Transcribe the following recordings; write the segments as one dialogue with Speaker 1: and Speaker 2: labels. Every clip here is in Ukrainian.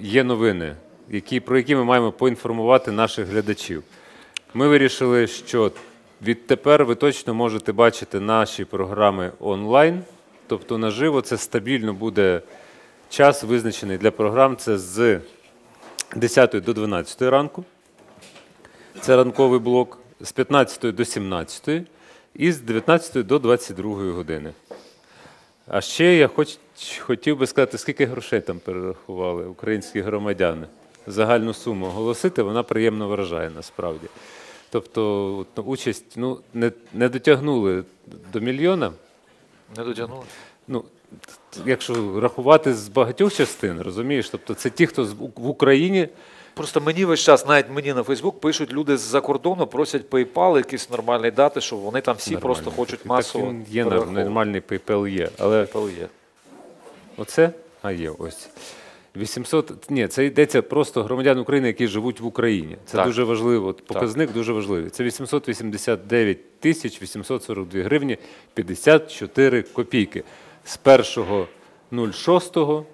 Speaker 1: є новини, які, про які ми маємо поінформувати наших глядачів. Ми вирішили, що відтепер ви точно можете бачити наші програми онлайн, тобто наживо це стабільно буде час визначений для програм. Це з 10 до 12 ранку. Це ранковий блок з 15 до 17 і з 19 до 22 години. А ще я хоч, хотів би сказати, скільки грошей там перерахували українські громадяни. Загальну суму оголосити, вона приємно вражає насправді. Тобто ну, участь ну, не, не дотягнули до мільйона.
Speaker 2: Не дотягнули.
Speaker 1: Ну, якщо рахувати з багатьох частин, розумієш, тобто це ті, хто в Україні
Speaker 2: Просто мені весь час, навіть мені на Фейсбук, пишуть люди з-за кордону, просять PayPal, якісь нормальні дати, що вони там всі просто
Speaker 1: нормальні.
Speaker 2: хочуть
Speaker 1: Так
Speaker 2: масово.
Speaker 1: він є нормальний PayPal є. Але
Speaker 2: PayPal є.
Speaker 1: Оце? А є ось. 800, ні, це йдеться просто громадян України, які живуть в Україні. Це
Speaker 2: Так.
Speaker 1: дуже важливо. Показник дуже важливий. Це 889 тисяч 842 гривні 54 копійки. З 1.06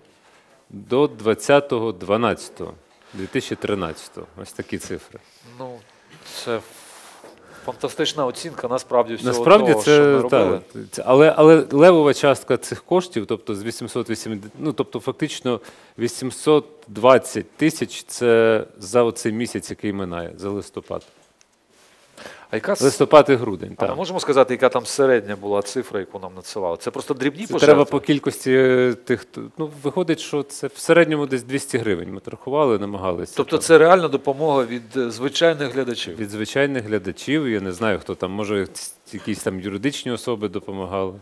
Speaker 1: до 20.12.2013. Ось такі цифри.
Speaker 2: Ну, це фантастична оцінка, насправді, всього
Speaker 1: Насправді
Speaker 2: того, що ми
Speaker 1: це,
Speaker 2: робили.
Speaker 1: та, це але, але левова частка цих коштів, тобто з 880, ну тобто фактично 820 тисяч це за оцей місяць, який минає, за листопад.
Speaker 2: А яка
Speaker 1: Листопад і грудень.
Speaker 2: а ми
Speaker 1: Так.
Speaker 2: можемо сказати, яка там середня була цифра, яку нам надсилали? Це просто дрібні
Speaker 1: Це
Speaker 2: пожертви?
Speaker 1: треба по кількості е, тих. Ну, виходить, що це в середньому десь 200 гривень. Ми рахували, намагалися.
Speaker 2: Тобто
Speaker 1: там.
Speaker 2: це реальна допомога від е, звичайних глядачів.
Speaker 1: від звичайних глядачів. Я не знаю, хто там, може, якісь там юридичні особи допомагали,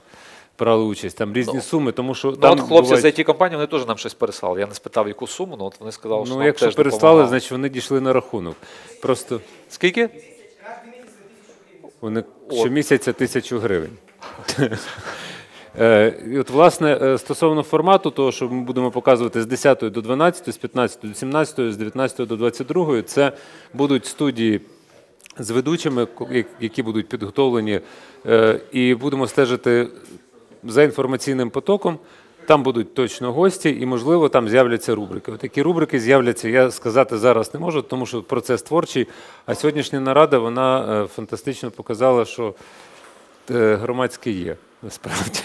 Speaker 1: брали участь. Там різні
Speaker 2: Ну,
Speaker 1: суми, тому що
Speaker 2: Ну,
Speaker 1: там
Speaker 2: от хлопці
Speaker 1: бувають-
Speaker 2: з it компанії вони теж нам щось переслали. Я не спитав, яку суму, але от вони сказали, що
Speaker 1: Ну,
Speaker 2: нам
Speaker 1: якщо
Speaker 2: теж
Speaker 1: переслали,
Speaker 2: допомагали.
Speaker 1: значить вони дійшли на рахунок. Просто
Speaker 2: Скільки?
Speaker 1: Вони щомісяця тисячу гривень. Е, І от, власне, е, стосовно формату, того, що ми будемо показувати з 10 до 12, з 15 до 17, з 19 до 22, це будуть студії з ведучими, які будуть підготовлені, е, і будемо стежити за інформаційним потоком. Там будуть точно гості, і, можливо, там з'являться рубрики. От які рубрики з'являться, я сказати зараз не можу, тому що процес творчий. А сьогоднішня нарада вона е, фантастично показала, що е, громадське є насправді.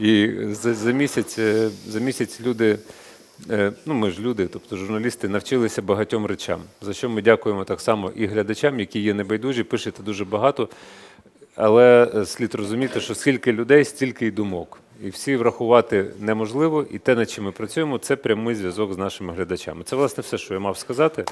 Speaker 1: І за, за, місяць, е, за місяць люди, ну ми ж люди, тобто журналісти, навчилися багатьом речам, за що ми дякуємо так само і глядачам, які є небайдужі, пишете дуже багато. Але слід розуміти, що скільки людей, стільки й думок. І всі врахувати неможливо, і те, над чим ми працюємо, це прямий зв'язок з нашими глядачами. Це, власне, все, що я мав сказати.